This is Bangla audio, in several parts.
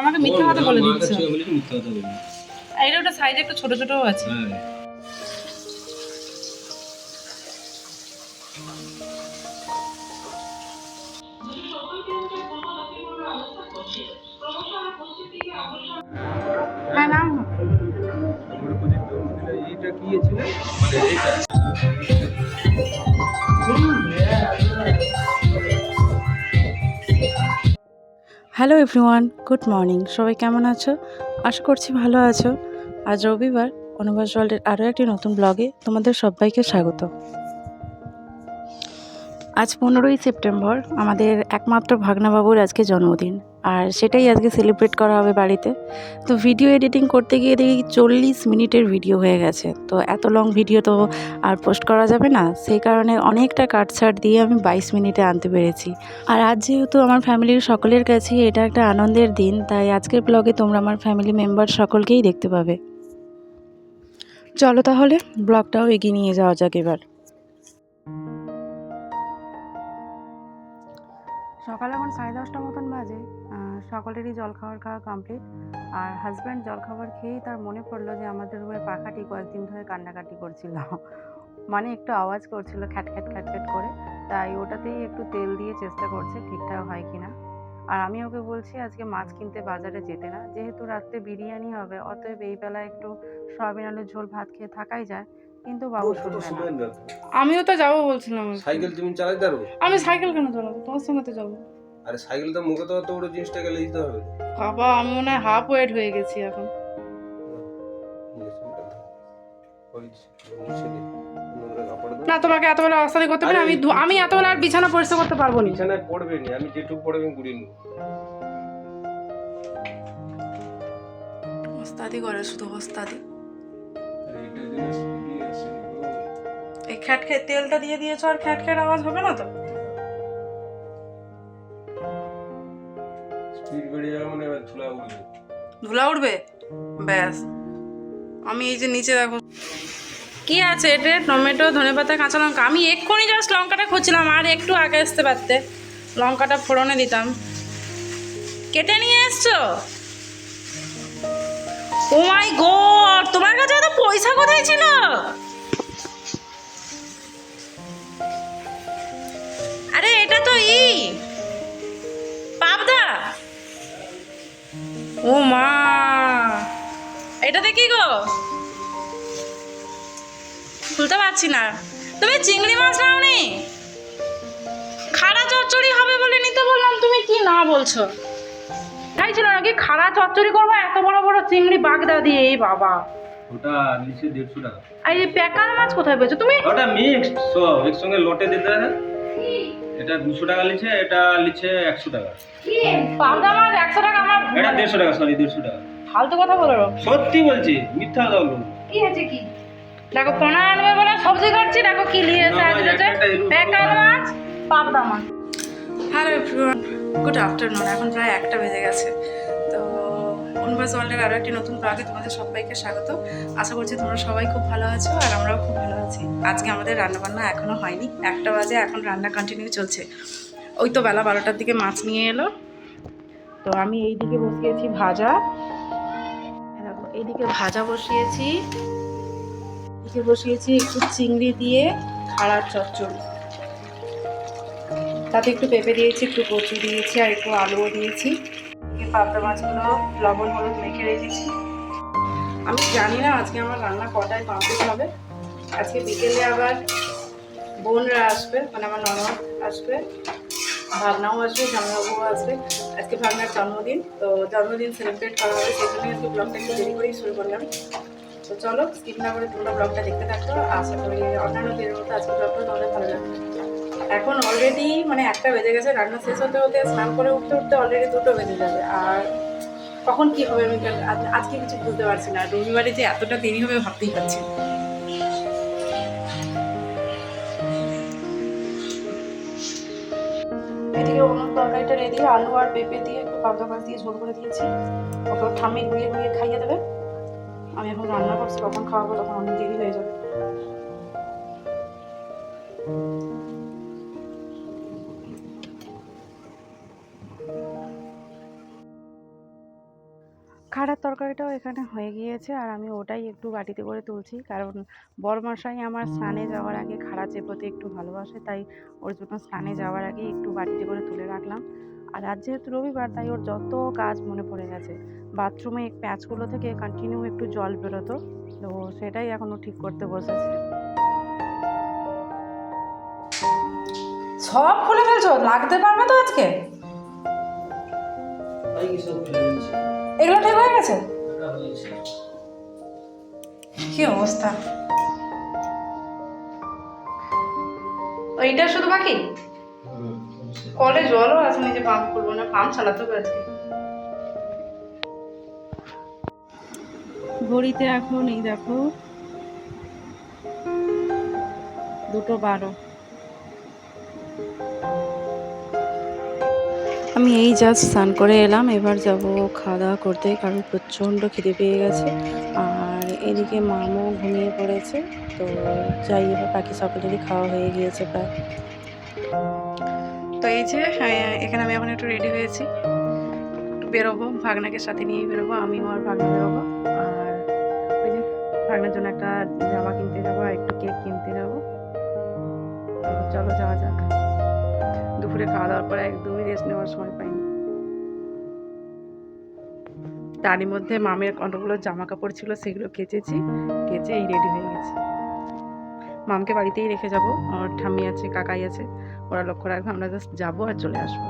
আমাকে মিথ্যা কথা বলে দিচ্ছে। এইটা ওটা সাইজে একটু ছোট ছোটও আছে। Hello everyone, good morning. সবাই কেমন আছো? আশা করছি ভালো আছো। আজ রবিবার, অনুবাস ওয়ার্ল্ডের আরও একটি নতুন ব্লগে তোমাদের সবাইকে স্বাগত। আজ পনেরোই সেপ্টেম্বর, আমাদের একমাত্র ভাগনাবাবুর আজকে জন্মদিন। আর সেটাই আজকে সেলিব্রেট করা হবে বাড়িতে। তো ভিডিও এডিটিং করতে গিয়ে দেখি চল্লিশ মিনিটের ভিডিও হয়ে গেছে। তো এত লং ভিডিও তো আর পোস্ট করা যাবে না। সেই কারণে অনেকটা কাটছাট দিয়ে আমি বাইশ মিনিটে আনতে পেরেছি। আর আজ যেহেতু আমার ফ্যামিলির সকলের কাছেই এটা একটা আনন্দের দিন, তাই আজকের ব্লগে তোমরা আমার ফ্যামিলি মেম্বার সকলকেই দেখতে পাবে। চলো তাহলে ব্লগটাও এগিয়ে নিয়ে যাওয়া যাক এবার। সকাল এখন সাড়ে দশটা সকলেরই জলখাবার খাওয়া কমপ্লিট আর হাজব্যান্ড জলখাবার খেয়েই তার মনে পড়ল যে আমাদের রুমের পাখাটি কয়েকদিন ধরে কান্নাকাটি করছিল। মানে একটু আওয়াজ করছিল খ্যাট খ্যাট খ্যাট খ্যাট করে। তাই ওটাতেই একটু তেল দিয়ে চেষ্টা করছে ঠিকঠাক হয় কিনা আর আমি ওকে বলছি আজকে মাছ কিনতে বাজারে যেতে না। যেহেতু রাত্রে বিরিয়ানি হবে অতএব এই বেলা একটু সয়াবিন আলুর ঝোল ভাত খেয়ে থাকাই যায়। কিন্তু বাবু শুনবে না। আমিও তো যাব বলছিলাম সাইকেল তুমি চালাতে আমি সাইকেল কেন চালাবো? তোমার সঙ্গে তো যাব। আরে সাইকেল তো মুখে তো অত বড় জিনিসটা গেলে দিতে হবে। বাবা আমি মনে হয় হাফ ওয়েট হয়ে গেছি এখন। না তোমাকে এত বেলা অস্তাদি করতে পারি আমি আমি এত বেলা আর বিছানা পরিষ্কার করতে পারব না। বিছানায় পড়বে না আমি যেটুকু পড়বে আমি গুড়িয়ে নেব। ওস্তাদি করে শুধু ওস্তাদি? এই খ্যাট খ্যাট তেলটা দিয়ে দিয়েছ আর খ্যাট খ্যাট আওয়াজ হবে না তো? ধুলা উড়বে ধুলা উঠবে? ব্যাস। আমি এই যে নিচে দেখো। কি আছে এটা টমেটো, ধনেপাতা, কাঁচা লঙ্কা। আমি এক্ষুনি জাস্ট লঙ্কাটা খুঁজছিলাম, আর একটু আগে আসতে পারতে। লঙ্কাটা ফোড়নে দিতাম। কেটে নিয়ে এসছো? ও মাই গড তোমার কাছে এত পয়সা কোথায় ছিল? কি গো? খুলতে পারছি না। তুমি চিংড়ি মাছ নাওনি? খাড়া চচ্চড়ি হবে বলে নিতে বললাম তুমি কি না বলছো? তাই ছিল নাকি খাড়া চচ্চড়ি করব এত বড় বড় চিংড়ি বাগদা দিয়ে এই বাবা। ওটা নিচে দেড়শো টাকা। আর এই প্যাকার মাছ কোথায় পেয়েছ তুমি? ওটা মিক্স সব একসঙ্গে লটে দিতে হবে। এটা দুশো টাকা লিছে এটা লিছে একশো টাকা। পাবদা মাছ একশো টাকা আমার এটা দেড়শো টাকা সরি দেড়শো টাকা। ফালতু কথা বলো সত্যি বলছি মিথ্যা কথা বলব না। কি আছে কি? দেখো পোনা আনবে বলে সবজি কাটছি দেখো কি নিয়েছে না, আজকে ভালো। মাছ পাবদা মাছ। হ্যালো এভরিওয়ান গুড আফটারনুন এখন প্রায় একটা বেজে গেছে। তো অনুবাস ওয়ার্ল্ডের আরও একটি নতুন ব্লগে তোমাদের সবাইকে স্বাগত। আশা করছি তোমরা সবাই খুব ভালো আছো আর আমরাও খুব ভালো আছি। আজকে আমাদের রান্নাবান্না এখনও হয়নি একটা বাজে এখন রান্না কন্টিনিউ চলছে। ওই তো বেলা বারোটার দিকে মাছ নিয়ে এলো। তো আমি এই দিকে বসিয়েছি ভাজা। এইদিকে ভাজা বসিয়েছি। এদিকে বসিয়েছি একটু চিংড়ি দিয়ে খাড়ার চচ্চড়ি। তাতে একটু পেঁপে দিয়েছি, একটু কচু দিয়েছি আর একটু আলুও দিয়েছি। এদিকে পাবদা মাছগুলো লবণ হলুদ মেখে রেখেছি। আমি জানি না আজকে আমার রান্না কটায় কমপ্লিট হবে। আজকে বিকেলে আবার বোনরা আসবে মানে আমার ননদ আসবে ভাগনাও আসবে, জামাইবাবুও আসবে। আজকে ভাগনার জন্মদিন, তো জন্মদিন সেলিব্রেট করা হবে, সেই জন্যই আজকে ব্লগটা একটু দেরি করেই শুরু করলাম। তো চলো স্কিপ না করে তোমরা ব্লগটা দেখতে থাকো, আশা করি অন্যান্য দিনের মতো আজকে ব্লগটা তোমাদের ভালো লাগবে। এখন অলরেডি মানে একটা বেজে গেছে, রান্না শেষ হতে হতে স্নান করে উঠতে উঠতে অলরেডি দুটো বেজে যাবে। আর কখন কি হবে আমি আজকে কিছু বুঝতে পারছি না। রবিবারে যে এতটা দেরি হবে, ভাবতেই পারছি না। এদিকে অন্য তরকারিটা রেডি, আলু আর পেঁপে দিয়ে একটু পাবদা মাছ দিয়ে ঝোল করে দিয়েছি। ওকে ঠাম্মি গুঁড়িয়ে গুঁড়িয়ে খাইয়ে দেবে। আমি এখন রান্না করছি কখন খাওয়াবো, তখন অনেক দেরি হয়ে যাবে। খাড়ার তরকারিটাও এখানে হয়ে গিয়েছে আর আমি ওটাই একটু বাটিতে করে তুলছি। কারণ বড়মশাই আমার স্নানে যাওয়ার আগে খাড়া চেপোতে একটু ভালোবাসে তাই ওর জন্য স্নানে যাওয়ার আগে একটু বাটিতে করে তুলে রাখলাম। আর আজ যেহেতু রবিবার তাই ওর যত কাজ মনে পড়ে গেছে। বাথরুমে প্যাচগুলো থেকে কন্টিনিউ একটু জল বেরোতো তো সেটাই এখনও ঠিক করতে বসেছে। সব খুলে ফেলছো? লাগতে পারবে তো আজকে? এগুলো ঠিক হয়ে গেছে? কি অবস্থা? ওইটা শুধু বাকি কলে জলও আসেনি যে পাম্প করব না পাম্প চালাতে হবে আজকে। ঘড়িতে এখন এই দেখো দুটো বারো। আমি এই জাস্ট স্নান করে এলাম, এবার যাব খাওয়া দাওয়া করতে, কারণ প্রচণ্ড খিদে পেয়ে গেছে। আর এদিকে মামও ঘুমিয়ে পড়েছে, তো যাই, এবার বাকি সকলেরই খাওয়া হয়ে গিয়েছে প্রায়। তো এই যে এখানে আমি এখন একটু রেডি হয়েছি। বেরোবো, ভাগনাকে সাথে নিয়েই বেরোবো, আমিও আর ভাগনা বেরোবো। আর ওই যে, ভাগনার জন্য একটা জামা কিনতে যাব আর একটু কেক কিনতে যাব। চলো যাওয়া যাক। দুপুরে খাওয়া দাওয়ার পরে একদমই রেস্ট নেওয়ার সময় পাইনি। তারই মধ্যে মামের কতগুলো জামা কাপড় ছিল সেগুলো কেচেছি, কেচে এই রেডি হয়ে গেছি। মামকে বাড়িতেই রেখে যাব, আমার ঠাম্মি আছে, কাকাই আছে, ওরা লক্ষ্য রাখবে, আমরা জাস্ট যাব আর চলে আসব।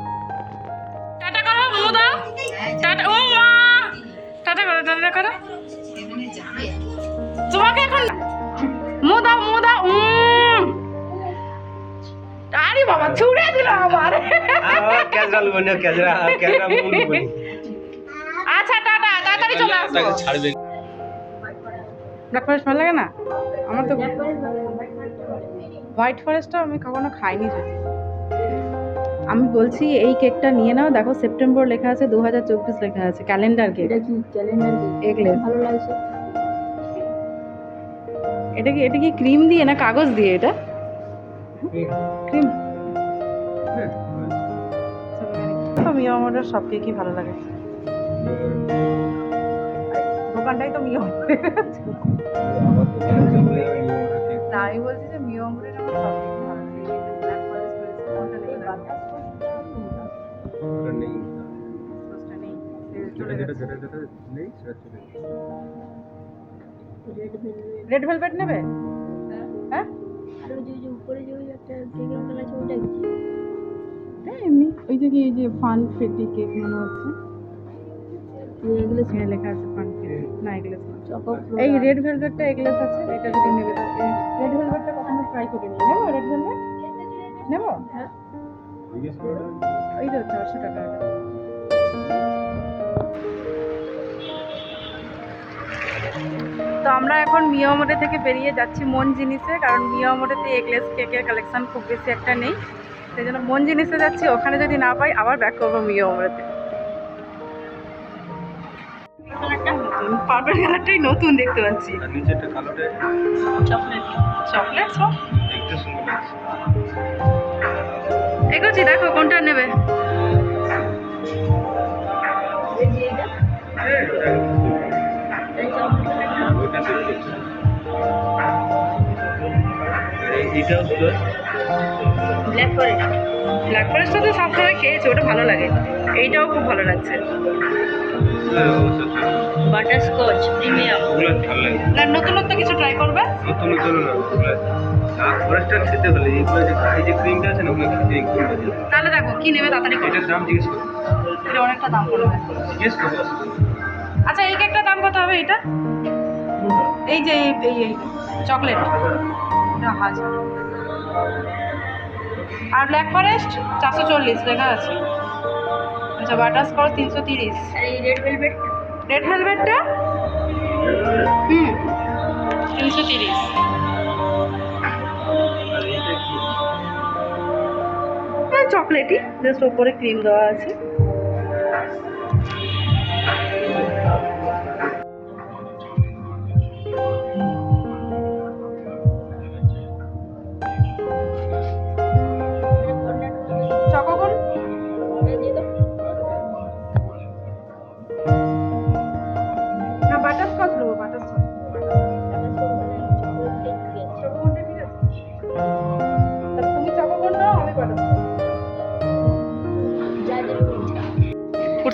তোমাকে এখন মো। দাও মো দাও উম। আরে বাবা ছুড়ে দিল আমার। ক্যাজরাল বনে ক্যাজরা ক্যাজরা আচ্ছা টাটা তাড়াতাড়ি চলে তাকে ছাড়বে। ব্ল্যাক ফরেস্ট ভালো লাগে না? আমার তো হোয়াইট ফরেস্টটা আমি কখনো খাইনি যদি আমি বলছি এই কেকটা নিয়ে নাও। দেখো সেপ্টেম্বর লেখা আছে দু হাজার চব্বিশ লেখা আছে। Calendar cake. এটা কি ক্যালেন্ডার এগলেস ভালো লাগছে। এটা কি এটা কি ক্রিম দিয়ে না কাগজ দিয়ে এটা? ক্রিম। মিও আমাদের সব কেকই ভালো লাগে? দোকানটাই তো না আমি বলছি যে আমরের আমার সব রেড ভেলভেট নেবে? হ্যাঁ? আর যে উপরে যে আছে ওইটা হ্যাঁ এমনি। ওই যে কি এই যে ফান ফেটি কেক মনে হচ্ছে। এগুলো লেখা আছে ফান ফেটি না এগুলো এই রেড ভেলভেটটা এগলেস আছে এটা যদি নেবে রেড ভেলভেটটা কখনো ট্রাই করিনি। নেব রেড ভেলভেট নেব? হ্যাঁ। ওই তো চারশো টাকা। তো আমরা এখন মিয়ামোড়ে থেকে বেরিয়ে যাচ্ছি মন জিনিসে কারণ মিয়া মিয়ামোড়েতে এগলেস কেকের কালেকশন খুব বেশি একটা নেই। সেই জন্য মন জিনিসে যাচ্ছি ওখানে যদি না পাই আবার ব্যাক করব মিয়ামোড়েতে পার্পল কালারটাই নতুন দেখতে পাচ্ছি চকলেট চকলেট সব এগোচ্ছি দেখো কোনটা নেবে এই ব্ল্যাক ফরেস্ট ব্ল্যাক ফরেস্টটা তো সবসময় খেয়েছি, ওটা ভালো লাগে। এইটাও খুব ভালো লাগছে। বাটার স্কচ প্রিমিয়াম না, নতুনত্ব কিছু ট্রাই করবে? নতুন নতুন না খেতে এই যে ক্রিমটা আছে ওগুলো তাহলে দেখো, কি নেবে তাড়াতাড়ি এটা অনেকটা দাম আচ্ছা এই কেকটার দাম কত হবে এটা? এই যে, এই এই চকলেট হাজার। আর ব্ল্যাক ফরেস্ট চারশো চল্লিশ লেখা আছে। আচ্ছা বাটার স্কচ তিনশো তিরিশ। রেড ভেলভেট রেড ভেলভেটটা হুম। তিনশো তিরিশ। চকলেটই জাস্ট ওপরে ক্রিম দেওয়া আছে।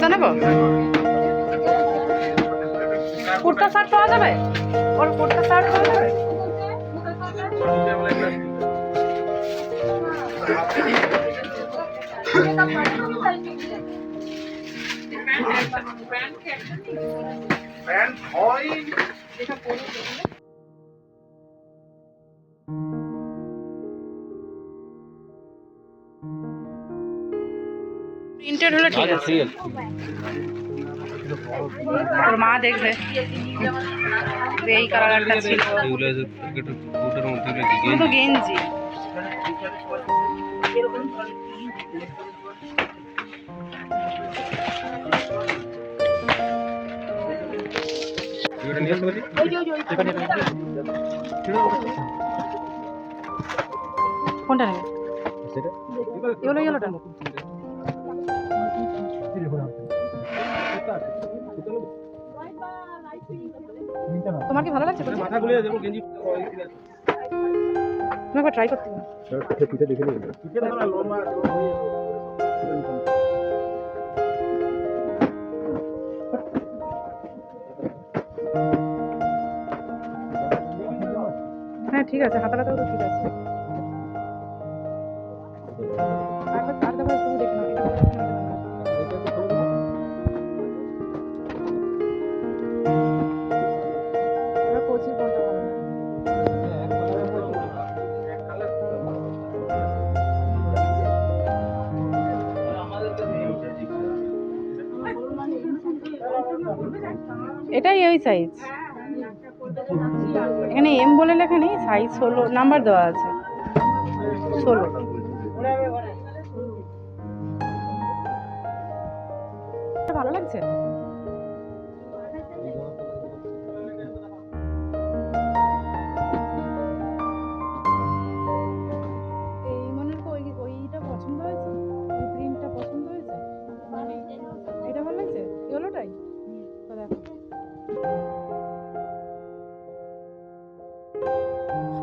নেব কুর্তা শার্ট পাওয়া যাবে ওর কুর্তা শার্ট পাওয়া যাবে প্রিন্টেড হলে ঠিক আছে। ওর মা দেখবে। এই কালারটা ছিল। এগুলো একটু কোটের মধ্যে এগুলো তো গেঞ্জি। কোনটা নেবে এগুলো ইয়েলোটা? তোমার কি ভালো লাগছে? মাথা গুলিয়ে দেবো গেঞ্জি তুমি একবার ট্রাই করতে পারো। হ্যাঁ ঠিক আছে হাতাটাতেও তো ঠিক আছে। সাইজ ষোলো নাম্বার দেওয়া আছে। ষোলো। ভালো লাগছে?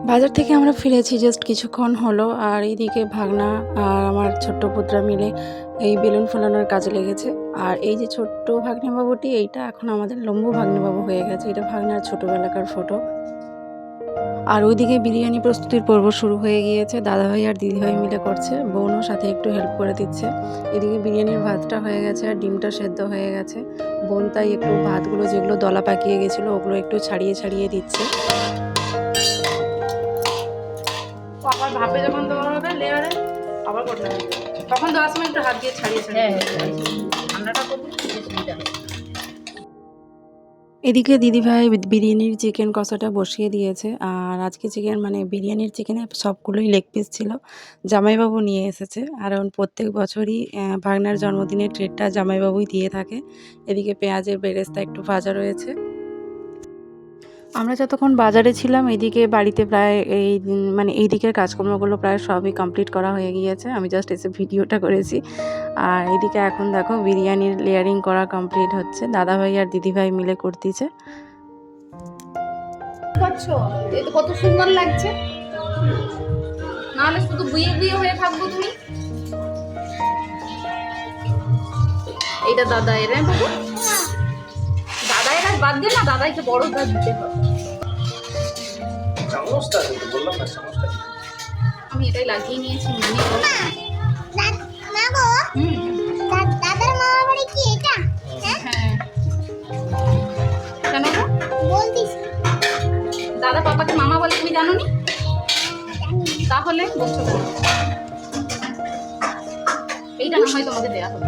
বাজার থেকে আমরা ফিরেছি জাস্ট কিছুক্ষণ হলো, আর এইদিকে ভাগনা আর আমার ছোট্ট পুত্রা মিলে এই বেলুন ফোলানোর কাজে লেগেছে। আর এই যে ছোট্ট ভাগ্নেবাবুটি, এইটা এখন আমাদের লম্বু ভাগ্নেবাবু হয়ে গেছে। এটা ভাগনার ছোটোবেলাকার ফটো আর ওইদিকে বিরিয়ানি প্রস্তুতির পর্ব শুরু হয়ে গিয়েছে। দাদাভাই আর দিদিভাই মিলে করছে। বোনও সাথে একটু হেল্প করে দিচ্ছে। এদিকে বিরিয়ানির ভাতটা হয়ে গেছে আর ডিমটা সেদ্ধ হয়ে গেছে। বোন তাই একটু ভাতগুলো যেগুলো দলা পাকিয়ে গেছিল, ওগুলো একটু ছাড়িয়ে ছাড়িয়ে দিচ্ছে। আবার ভাপে যখন দেওয়া হবে লেয়ারে আবার করতে হবে। তখন দেওয়ার সময় একটু হাত দিয়ে ছাড়িয়ে ছাড়িয়ে। ঠান্ডাটা করবে সুবিধা এদিকে দিদিভাই বিরিয়ানির চিকেন কষাটা বসিয়ে দিয়েছে। আর আজকে চিকেন মানে বিরিয়ানির চিকেনে সবগুলোই লেগ পিস ছিল। জামাইবাবু নিয়ে এসেছে। কারণ প্রত্যেক বছরই ভাগনার জন্মদিনের ট্রেটটা জামাইবাবুই দিয়ে থাকে। এদিকে পেঁয়াজের বেরেস্তা একটু ভাজা রয়েছে। আমরা যতক্ষণ বাজারে ছিলাম, এদিকে বাড়িতে প্রায় এই মানে এই দিকের কাজকর্মগুলো প্রায় সবই কমপ্লিট করা হয়ে গিয়েছে। আমি জাস্ট এসে ভিডিওটা করেছি। আর এদিকে এখন দেখো, বিরিয়ানির লেয়ারিং করা কমপ্লিট হচ্ছে। দাদাভাই আর দিদিভাই মিলে করতেছে। কত সুন্দর লাগছে। নাহলে শুধু বুয়ে বুয়ে হয়ে থাকব তুমি। হ্যাঁ দাদা এর বাদ দিয়ে না দাদাইকে বড় কাজ দিতে হবে। চামচটা কিন্তু বললাম না চামচটা আমি এটাই লাগিয়ে নিয়েছি মানে দাদার মামা বাড়ি কি এটা? হ্যাঁ? কেন বলতিস। দাদা পাপাকে মামা বলে তুমি জানো। নি তাহলে বলছো এইটা না হয় তোমাদের দেয়া হবে।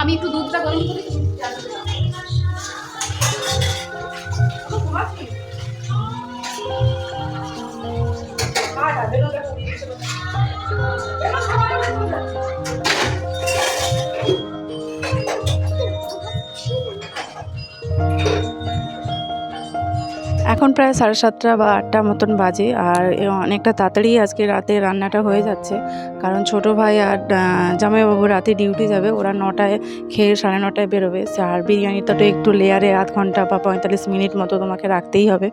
আমি একটু দুধটা গরম করে এখন প্রায় সাড়ে সাতটা বা আটটা মতন বাজে আর অনেকটা তাড়াতাড়ি আজকে রাতে রান্নাটা হয়ে যাচ্ছে। কারণ ছোট ভাই আর জামাইবাবু রাতে ডিউটি যাবে, ওরা নটায় খেয়ে সাড়ে নটায় বেরোবে। আর বিরিয়ানিটা তো একটু লেয়ারে আধ ঘণ্টা বা পঁয়তাল্লিশ মিনিট মতো তোমাকে রাখতেই হবে।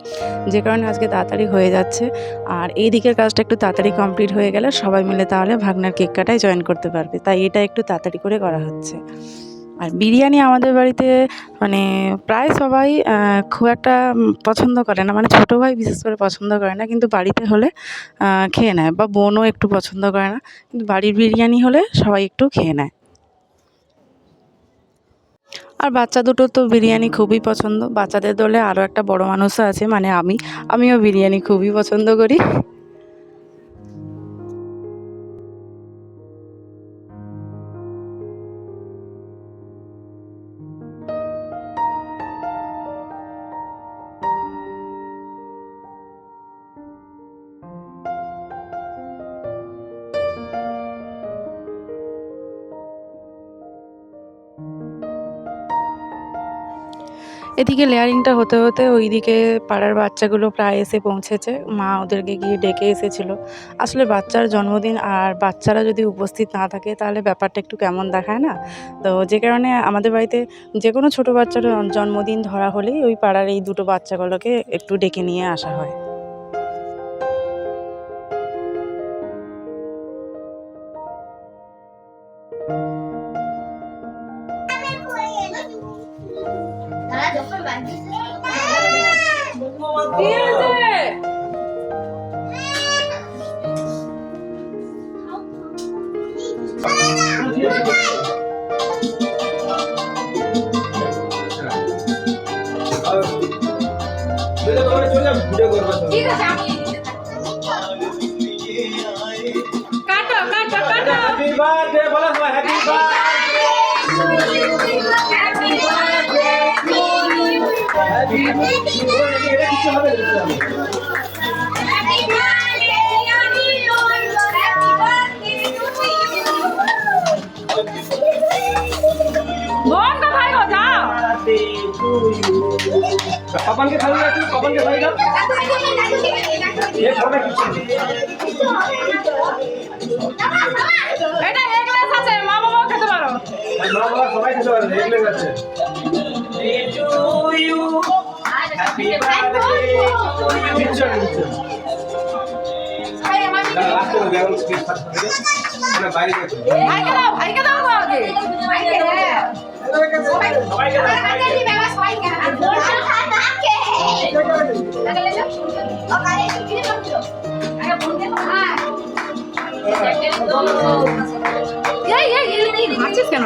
যে কারণে আজকে তাড়াতাড়ি হয়ে যাচ্ছে। আর এই দিকের কাজটা একটু তাড়াতাড়ি কমপ্লিট হয়ে গেলে সবাই মিলে তাহলে ভাগনার কেক কাটায় জয়েন করতে পারবে। তাই এটা একটু তাড়াতাড়ি করে করা হচ্ছে। আর বিরিয়ানি আমাদের বাড়িতে মানে প্রায় সবাই খুব একটা পছন্দ করে না। মানে ছোটো ভাই বিশেষ করে পছন্দ করে না, কিন্তু বাড়িতে হলে খেয়ে নেয় বা বোনও একটু পছন্দ করে না, কিন্তু বাড়ির বিরিয়ানি হলে সবাই একটু খেয়ে নেয়। আর বাচ্চা দুটো তো বিরিয়ানি খুবই পছন্দ। বাচ্চাদের দলে আরও একটা বড় মানুষও আছে মানে আমি। আমিও বিরিয়ানি খুবই পছন্দ করি। এদিকে লেয়ারিংটা হতে হতে ওইদিকে পাড়ার বাচ্চাগুলো প্রায় এসে পৌঁছেছে। মা ওদেরকে গিয়ে ডেকে এসেছিল। আসলে বাচ্চার জন্মদিন আর বাচ্চারা যদি উপস্থিত না থাকে, তাহলে ব্যাপারটা একটু কেমন দেখায় না? তো যে কারণে আমাদের বাড়িতে যে কোনো ছোটো বাচ্চার জন্মদিন ধরা হলেই ওই পাড়ার এই দুটো বাচ্চাগুলোকে একটু ডেকে নিয়ে আসা হয়। বার্থডে বলো সবাই হ্যাপি বার্থডে কিছু হবে কপালকে খালি রাখো কপালকে খালি রাখো। এ খাবে কিছু সবাই খেতে পারবে এগুলো মানে গেছে ভাইকে দাও আগে কেন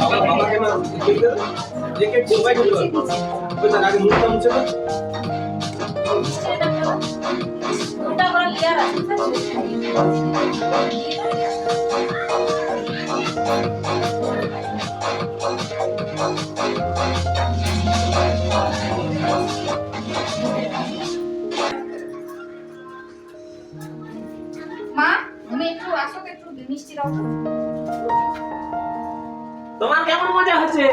বাবা বাবাকে না দেখে সবাই খেতে পারবে ওই তার আগে মুখটা মুছে দাও। ওটা আমার লেয়ার আছে মা তুমি একটু আসো একটু মিষ্টি দাও তোমার কেমন মজা হচ্ছে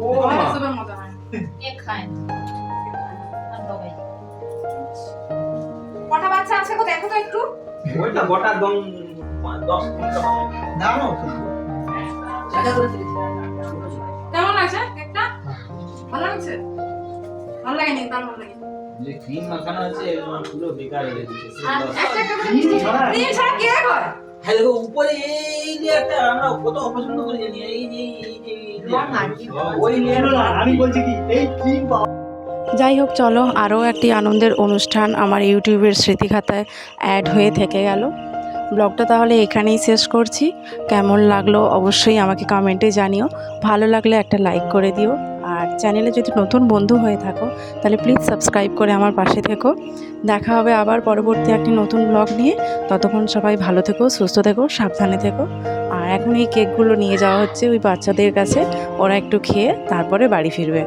ও মা। কে খায় কটা বাচ্চা আছে গো দেখো তো একটু। ওইটা গোটা দম দশ পনেরো। দাও কেমন লাগছে কেকটা? ভালো লাগছে? ভালো লাগেনি তার ভালো লাগে যে ক্রিম মাখানো আছে এগুলো পুরো বেকার হয়ে গেছে। একটা একটা করে মিষ্টি ক্রিম ছাড়া? কেক হয়? হ্যাঁ দেখো উপরে এই একটা আমরা কত অপছন্দ করি জানি এই যে। ওই আমি বলছি কি এই কি যাই হোক চলো আরও একটি আনন্দের অনুষ্ঠান আমার ইউটিউবের স্মৃতিখাতায় অ্যাড হয়ে থেকে গেল ব্লগটা তাহলে এখানেই শেষ করছি। কেমন লাগল অবশ্যই আমাকে কমেন্টে জানিও। ভালো লাগলে একটা লাইক করে দিও। আর চ্যানেলে যদি নতুন বন্ধু হয়ে থাকো, তাহলে প্লিজ সাবস্ক্রাইব করে আমার পাশে থেকো। দেখা হবে আবার পরবর্তী একটি নতুন ব্লগ নিয়ে। ততক্ষণ সবাই ভালো থেকো, সুস্থ থেকো, সাবধানে থেকো। আর এখন এই কেকগুলো নিয়ে যাওয়া হচ্ছে ওই বাচ্চাদের কাছে। ওরা একটু খেয়ে তারপরে বাড়ি ফিরবে।